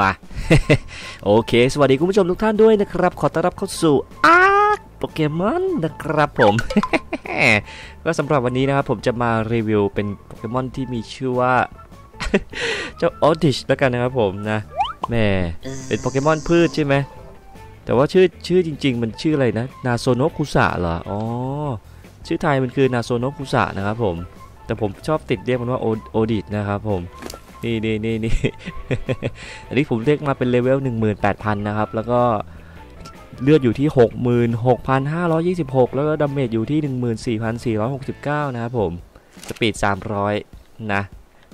มา โอเค สวัสดีคุณผู้ชมทุกท่านด้วยนะครับ ขอต้อนรับเข้าสู่อาร์คโปเกมอนนะครับผม ก็สำหรับวันนี้นะครับผมจะมารีวิวเป็นโปเกมอนที่มีชื่อว่า เจ้าออดิชแล้วกันนะครับผมนะแม่เป็นโปเกมอนพืชใช่ไหมแต่ว่าชื่อชื่อจริง ๆ มันชื่ออะไรนะ นาโซโนคุสะเหรอ อ๋อ ชื่อไทยมันคือนาโซโนคุสะนะครับผม แต่ผมชอบติดเรียกมันว่าโอดิชนะครับผม นี่นี่นี่นี่อันนี้ผมเรียกมาเป็นเลเวล18,000 นะครับ แล้วก็เลือดอยู่ที่ 66,526 แล้วก็ดาเมจอยู่ที่ 14,469 นะครับผม สปีด 300 นะ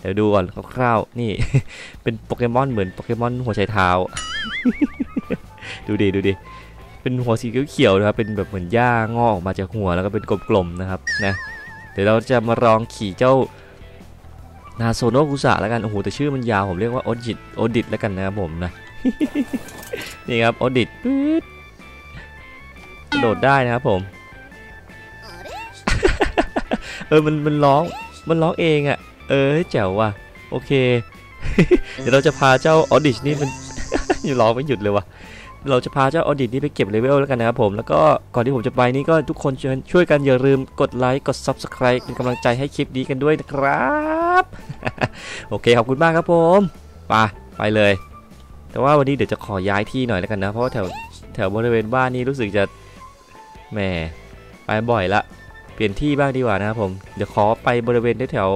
เดี๋ยวดูก่อนคร่าวๆ นี่ เป็นโปเกมอนเหมือนโปเกมอนหัวไชเท้า ดูดิ ดูดิ เป็นหัวสีเขียวๆนะครับ เป็นแบบเหมือนหญ้างอกออกมาจากหัวแล้วก็เป็นกลมๆ นะครับ นะ เดี๋ยวเราจะมาลองขี่เจ้า นาโซโนกุสะแล้วกัน โอ้โห แต่ชื่อมันยาว ผมเรียกว่าโอดิตโอดิตแล้วกันนะครับผมนะ นี่ครับโอดิตปื๊ดโดดได้นะครับผม เออ มัน มันร้อง มันร้องเองอะ่ะ เออแจ๋วว่ะ โอเค เดี๋ยวเราจะพาเจ้าออดิชนี่มันอยู่ร้องไม่หยุดเลยว่ะ เราจะพาเจ้าออดิตนี่ไปเก็บเลเวลแล้วกันนะครับผม แล้วก็ก่อนที่ผมจะไปนี่ก็ทุกคนช,ช่วยกันอย่าลืมกดไลค์ กด Subscribe เป็นกำลังใจให้คลิปนี้กันด้วยนะครับ โอเคขอบคุณมากครับผมไปไปเลย แต่ว่าวันนี้เดี๋ยวจะขอย้ายที่หน่อยแล้วกันนะ เพราะว่าแถวแถวบริเวณบ้านนี่รู้สึกจะแหมไปบ่อยละ เปลี่ยนที่บ้างดีกว่านะครับผม เดี๋ยวขอไปบริเวณแถว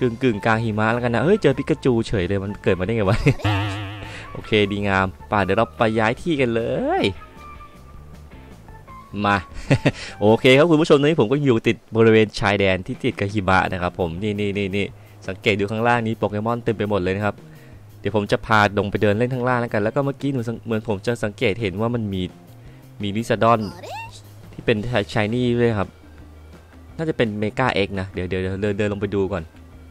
กึ่งกึ่งกลางหิมะแล้วกันนะ เฮ้ยเจอปิกาจูเฉยเลยมันเกิดมาได้ไงวะ โอเคดีงามป่าเดี๋ยวเราไปย้ายที่กันเลยมาโอเคครับคุณผู้ชมตอนนี้ผมก็อยู่ติดบริเวณชายแดนที่ติดกับหิมะนะครับผมนี่นี่นี่นี่สังเกตดูข้างล่างนี้โปเกมอนเต็มไปหมดเลยนะครับเดี๋ยวผมจะพาลงไปเดินเล่นข้างล่างแล้วกัน แล้วก็เมื่อกี้หนูเหมือนผมจะสังเกตเห็นว่ามันมีมีลิซาดอนที่เป็นชายนี่ด้วยครับ น่าจะเป็นเมกาเอ็กนะเดี๋ยวเดี๋ยวเดินเดินลงไปดูก่อน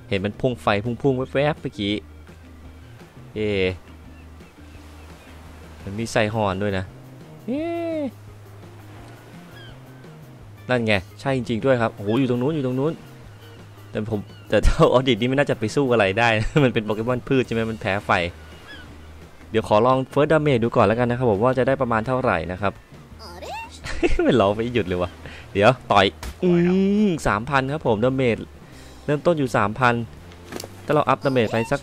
เห็นมันพุ่งไฟพุ่งๆแวบๆเมื่อกี้เอ๊ะ มันมีไซฮอนด้วยนะเอ๊ะนั่นไง ใช่จริงๆด้วยครับโอ้โหอยู่ตรงนู้นอยู่ตรงนู้น แต่ผมแต่เจ้าออดิตนี่ไม่น่าจะไปสู้อะไรได้ มันเป็นโปเกมอนพืชใช่ไหมมันแพ้ไฟ เดี๋ยวขอลองเฟิร์สดาเมจดูก่อนแล้วกันนะครับผมว่าจะได้ประมาณเท่าไหร่นะครับมันร้องไม่หยุดเลยวะเดี๋ยวต่อยอืมสามพันครับผมดาเมจเริ่มต้นอยู่สามพันถ้าเราอัพดาเมจไปสัก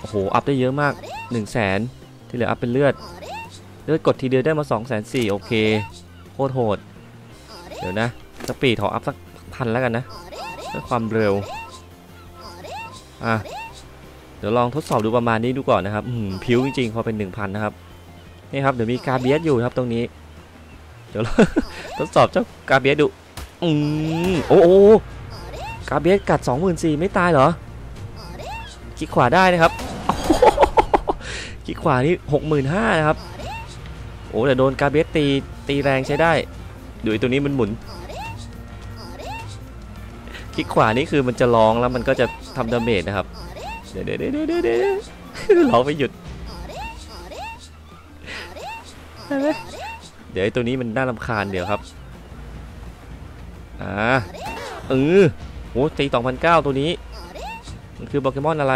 โอ้โหอัพได้เยอะมาก1นึ่งแสน ที่เหลืออัพเป็นเลือด เลือดกดทีเดียวได้มา2องแสนสี่โอเค โคตรโหด เดี๋ยวนะ สปีดขออัพสักพันแล้วกันนะเพื่อความเร็ว อะ เดี๋ยวลองทดสอบดูประมาณนี้ดูก่อนนะครับผิวจริงๆ พอเป็น 1,000 นะครับ นี่ครับ เดี๋ยวมีกาเบียสอยู่ครับตรงนี้ เดี๋ยวทดสอบเจ้ากาเบียสดู อืมโอ้โอกาเบียสกัด 24,000 ไม่ตายเหรอคลิกขวาได้นะครับ คลิกขวานี่65,000นะครับ โอ้แต่โดนกาเบสตีตีแรงใช้ได้ดูไอตัวนี้มันหมุนคลิกขวานี่คือมันจะร้องแล้วมันก็จะทำดาเมจนะครับ เดี๋ยวเดี๋ยวเดี๋ยวเดี๋ยวเดี๋ยวร้อไม่หยุดเดี๋ยวไอตัวนี้มันน่ารำคาญเดี๋ยวครับ อ่าเออโหตีสองพันเก้าตัวนี้ มันคือโปเกมอนอะไร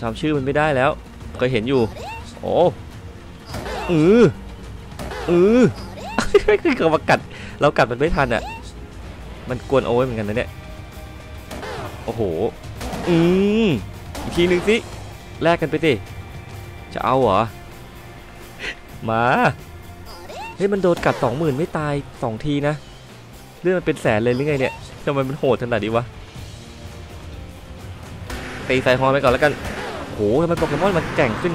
จำชื่อมันไม่ได้แล้วเคยเห็นอยู่ โอ้เออเออคือเขามากัด เรากัดมันไม่ทันอะ มันกวนโอ้ยเหมือนกันนะเนี่ย โอ้โห อืมอีกทีหนึ่งสิ แลกกันไปสิ จะเอาเหรอ มา เฮ้ยมันโดนกัดสองหมื่นไม่ตายสองทีนะ เรื่องมันเป็นแสนเลยหรือไงเนี่ยทำไมมันโหดขนาดนี้วะ ตีใส่ฮอไปก่อนแล้วกัน หทำไมโปเกมอนมันแก่งขึ้น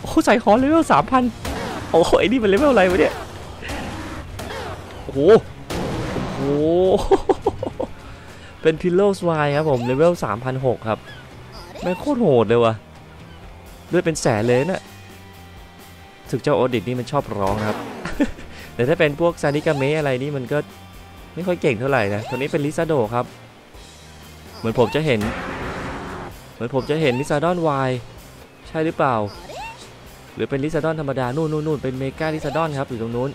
โอ้ใส่ฮอนเลเวลสามพันโอ้โหไอ้นี่มันเลเวลอะไรวะเนี่ย โอ้โห โอ้โห เป็นพิลโลสไวครับผมเลเวล3,006ครับแม่โคตรโหดเลยวะด้วยเป็นแสนเลยนะ่ะถึกเจ้าโอดิตนี่มันชอบร้องนะครับ แต่ถ้าเป็นพวกซานิกาเมะอะไรนี่มันก็ไม่ค่อยเก่งเท่าไหร่นะตัวนี้เป็นลิซาโดครับ เหมือนผมจะเห็น เหมือนผมจะเห็นลิซาดอนวายใช่หรือเปล่า หรือเป็นลิซาดอนธรรมดานู่นนู่นนู่นเป็นเมกาลิซาดอนครับอยู่ตรงนู้น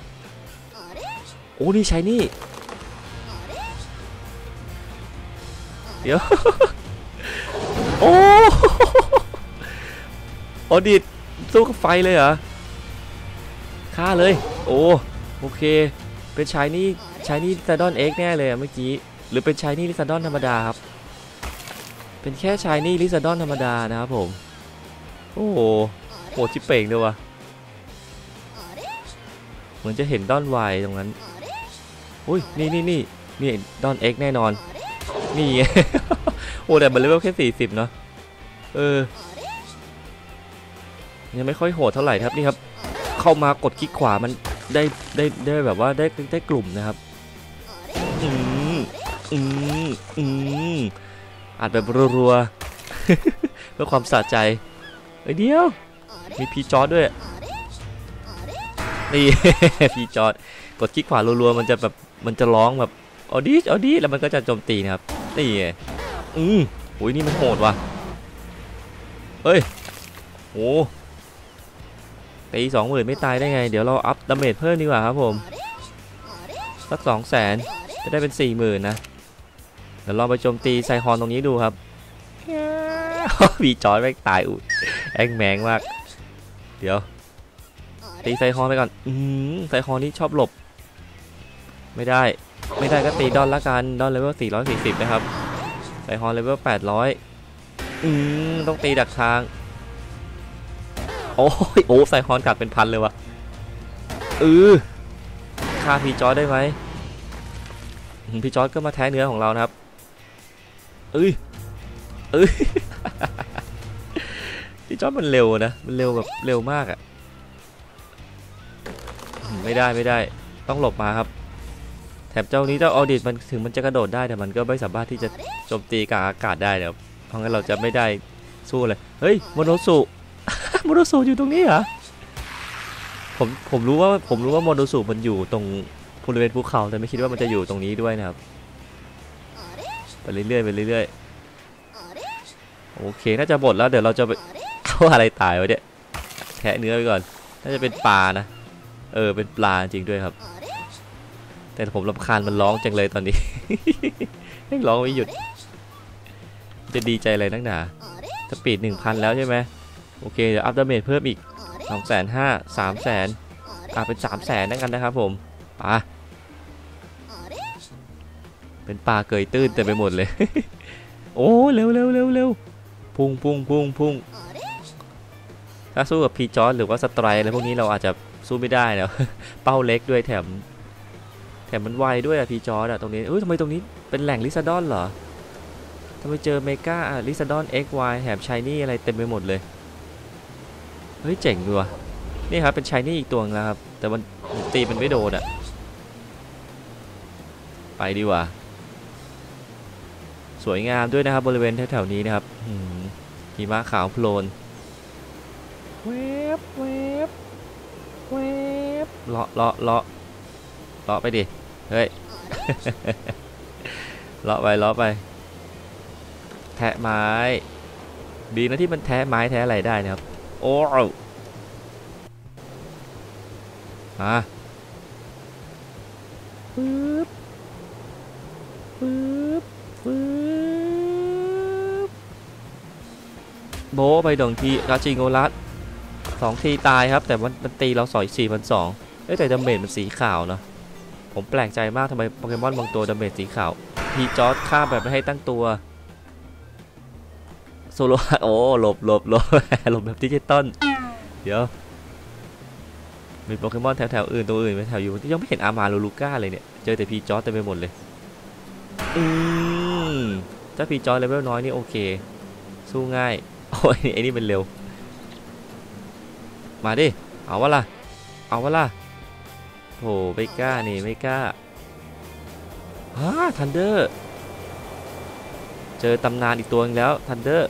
โอ้ นี่ใช้นี่ เดี๋ยว โอ้อดิตสู้กับไฟเลยเหรอฆ่าเลย โอ้ โอเค เป็นชายนี่ชายนี่ลิซาดอนเอ็กแน่เลยเมื่อกี้ หรือเป็นชายนี่ลิซาดอนธรรมดาครับ เป็นแค่ชายนี่ลิซาดอนธรรมดานะครับผม โอ้โหโหชิเป่งด้วยวะเหมือนจะเห็นดอนไวตรงนั้น อุ้ย นี่นี่นี่นี่ดอนเอ็กแน่นอน นี่โอ้แต่มันเลเวลแค่สี่สิบเนาะ เออ ยังไม่ค่อยโหดเท่าไหร่ครับนี่ครับ เข้ามากดคลิกขวามันได้ได้ได้แบบว่าได้ได้กลุ่มนะครับ อืมอืมอืม อัดแบบรัวๆ เพื่อความสะใจเอ้ยเดียว มีพีจอดด้วย นี่ พีจอด กดคลิกขวารัวๆ มันจะแบบ มันจะร้องแบบออดีออดีแล้วมันก็จะโจมตีนะครับ นี่ไงอืมโอ้ยนี่มันโหดว่ะ เฮ้ยโอ้ตีสองหมื่นไม่ตายได้ไง เดี๋ยวเราอัพดาเมจเพิ่มดีกว่าครับผม สักสองแสนจะได้เป็นสี่หมื่นนะ ดี๋ยวลองไปโจมตีไซฮอนตรงนี้ดูครับวีจอยแม่งตายอุยแองแมงมาก เดี๋ยว ตีไซฮอนไปก่อน อืมไซฮอนนี่ชอบหลบ ไม่ได้ ไม่ได้ก็ตีดอนละกัน ดอนเลเวล440 นะครับ ไซฮอนเลเวล800 อืมต้องตีดักทาง โอ้ย โอ้ไซฮอนกลับเป็นพันเลยวะเออฆ่าพีจอร์ดได้ไหมอืมพี่จอร์ดก็มาแท้เนื้อของเรานะครับ เอ้ยเอ้ยพี่จอดมันเร็วนะ มันเร็วแบบเร็วมากอะไม่ได้ไม่ได้ ต้องหลบมาครับ แถบเจ้านี้เจ้าออดิตมันถึงมันจะกระโดดได้แต่มันก็ไม่สามารถที่จะโจมตีกลางอากาศได้นะครับเพราะงั้นเราจะไม่ได้สู้เลย เฮ้ยมโนสุมโนสุอยู่ตรงนี้เหรอ ผมผมรู้ว่าผมรู้ว่ามโนสุมันอยู่ตรงบริเวณภูเขาแต่ไม่คิดว่ามันจะอยู่ตรงนี้ด้วยนะครับ ไปเรื่อยๆไปเรื่อยๆโอเคน่าจะหมดแล้วเดี๋ยวเราจะไปเอาอะไรตายวะเนี่ยแทะเนื้อไปก่อน น่าจะเป็นปลานะ เออเป็นปลาจริงด้วยครับ แต่ผมรำคาญมันร้องจังเลยตอนนี้ไม่ร้องไม่หยุด จะดีใจอะไรนักหนาสปีดหนึ่งพันแล้วใช่ไหมโอเคเดี๋ยวอัพดาเมจเพิ่มอีกสองแสนห้าสามแสนอะเป็นสามแสนนั่นกันนะครับผมปลา เป็นปลาเกยตื้นเต็มไปหมดเลย โอ้เร็วเร็วเร็วเร็วพุ่งพุ่งพุ่งพุ่งถ้าสู้กับพีจอร์หรือว่าสไตร์อะไรพวกนี้เราอาจจะสู้ไม่ได้นะเป้าเล็กด้วยแถม แถมมันไวด้วยอะพีจอร์อะตรงนี้เอ้ยทำไมตรงนี้เป็นแหล่งลิซาดอนเหรอทำไมเจอเมกาอะลิซาดอน XY แถมชายนี่อะไรเต็มไปหมดเลย เฮ้ยเจ๋งดีว่ะนี่ครับเป็นชายนี่อีกตัวนึงแล้วครับ แต่มันตีมันไม่โดนอะไปดีกว่า สวยงามด้วยนะครับบริเวณแถวๆนี้นะครับหืมหิมะขาวโพลนเวบเวบเวบเลาะเลาะเลาะเลาะไปดิ เฮ้ย เลาะไปเลาะไป แทะไม้ ดีนะที่มันแทะไม้แทะอะไรได้นะครับ โอ้วมาปึ๊บปึ๊บปึ๊บ โบไปดองทีราชิงโกลัสสองทีตายครับ แต่มันมันตีเราสอยสี่พันสองเอ้แต่ดาเมจมันสีขาวเนาะผมแปลกใจมากทำไมโปเกมอนบางตัวดาเมจสีขาวพีจอร์ดฆ่าแบบไม่ให้ตั้งตัวโซโลโอ้หลบหลบหลบหลบแบบดิจิตอลเดี๋ยวมีโปเกมอนแถวๆอื่นตัวอื่นไปแถวอยู่ยังไม่เห็นอามาลูลูก้าเลยเนี่ย เจอแต่พีจอร์ดเต็มไปหมดเลย อืมถ้าพีจอร์ดเลเวลน้อยนี่โอเค สู้ง่าย โอ้ยไอ้นี่มันเร็ว มาดิ เอาวะล่ะ เอาวะล่ะโหไม่กล้านี่ไม่กล้าฮ่าทันเดอร์ เจอตำนานอีกตัวนึงแล้วทันเดอร์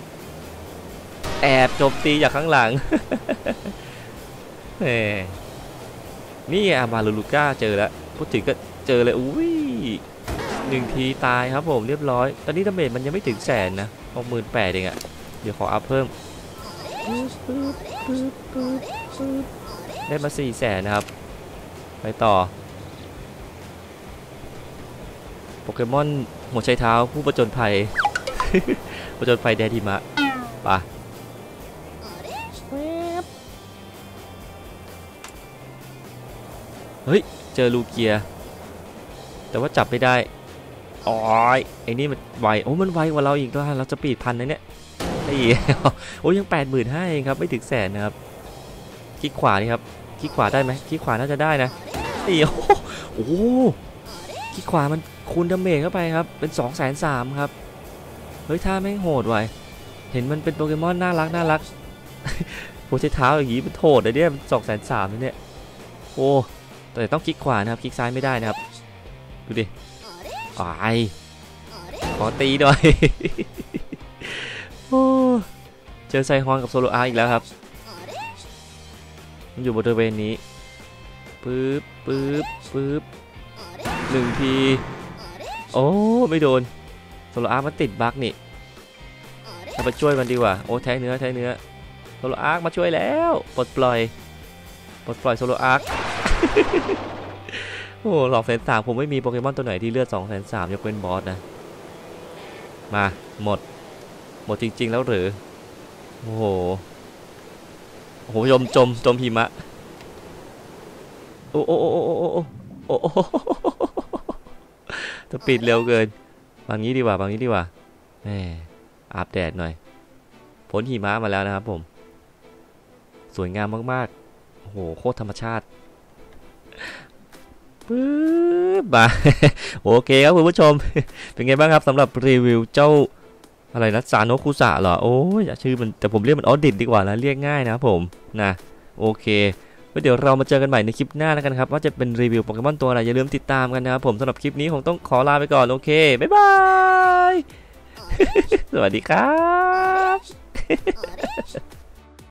แอบโจมตีจากข้างหลังแหมนี่อามาลูลูก้าเจอแล้วพูดถึงก็เจอเลยอุ้ยหนึ่งทีตายครับผมเรียบร้อย ตอนนี้ดาเมจมันยังไม่ถึงแสนนะหกหมื่นแปดเองอะ เดี๋ยวขออัพเพิ่มได้มาสี่แสนนะครับ ไปต่อ โปเกมอนหัวใจเท้าผู้ประจนภัย ประจนภัยแดดิมะปะเฮ้ย เจอลูเกีย แต่ว่าจับไม่ได้อ๋อไอ้นี่มันไว โอ้ มันไวกว่าเราอีกด้วเราจะปีดพันนะเนี้ย นี่โอ้ยังแปดหมื่นห้าเองครับไม่ถึงแสนนะครับคลิกขวานี่ครับคลิกขวาได้ไหมคลิกขวาน่าจะได้นะนี่โอ้โหคลิกขวามันคูณดาเมจเข้าไปครับเป็น2องแสนสามครับเฮ้ยท่าแม่งโหดว่ะเห็นมันเป็นโปเกมอนน่ารักน่ารักโหใช้เท้าอย่างนี้มันโหดเลยเนี่ยสองแสนสามเนี่ยโอ้แต่ต้องคลิกขวานะครับคลิกซ้ายไม่ได้นะครับดูดิอายขอตีหน่อย เจอไซฮอนกับโซโลอาร์อีกแล้วครับ มันอยู่บริเวณนี้ ปึ๊บปึ๊บปึ๊บหนึ่งที โอ้ ไม่โดน โซโลอาร์มันติดบั๊กนี่เราไปช่วยมันดีกว่า โอ้แท้เนื้อแท้เนื้อ โซโลอาร์มาช่วยแล้ว ปลดปล่อย ปลดปล่อยโซโลอาร์โอ้หลอกแสนสามผมไม่มีโปเกมอนตัวไหนที่เลือดสองแสนสามยกเว้นบอสนะ มา หมด หมดจริง ๆ แล้วหรือ โอ้โหโอ้โหยมจมจมหิมะ โอ้โอ้โอ้โอ้โอ้โอ้จะปิดเร็วเกิน บางนี้ดีกว่า บางนี้ดีกว่าแหมอาบแดดหน่อย ผลหิมะมาแล้วนะครับผม สวยงามมากๆ โอ้โห โคตรธรรมชาติปึ๊บมาโอเคครับคุณผู้ชม เป็นไงบ้างครับสำหรับรีวิวเจ้า อะไรนะซาโนคุสะเหรอ โอ้ย่าชื่อมันแต่ผมเรียกมันออดิตดีกว่านะเรียกง่ายนะครับผมนะโอเคไว้เดี๋ยวเรามาเจอกันใหม่ในคลิปหน้าแล้วกันครับ ว่าจะเป็นรีวิวโปเกมอนตัวอะไร อย่าลืมติดตามกันนะครับผมสำหรับคลิปนี้คงต้องขอลาไปก่อน โอเค บ๊ายบาย สวัสดีครับ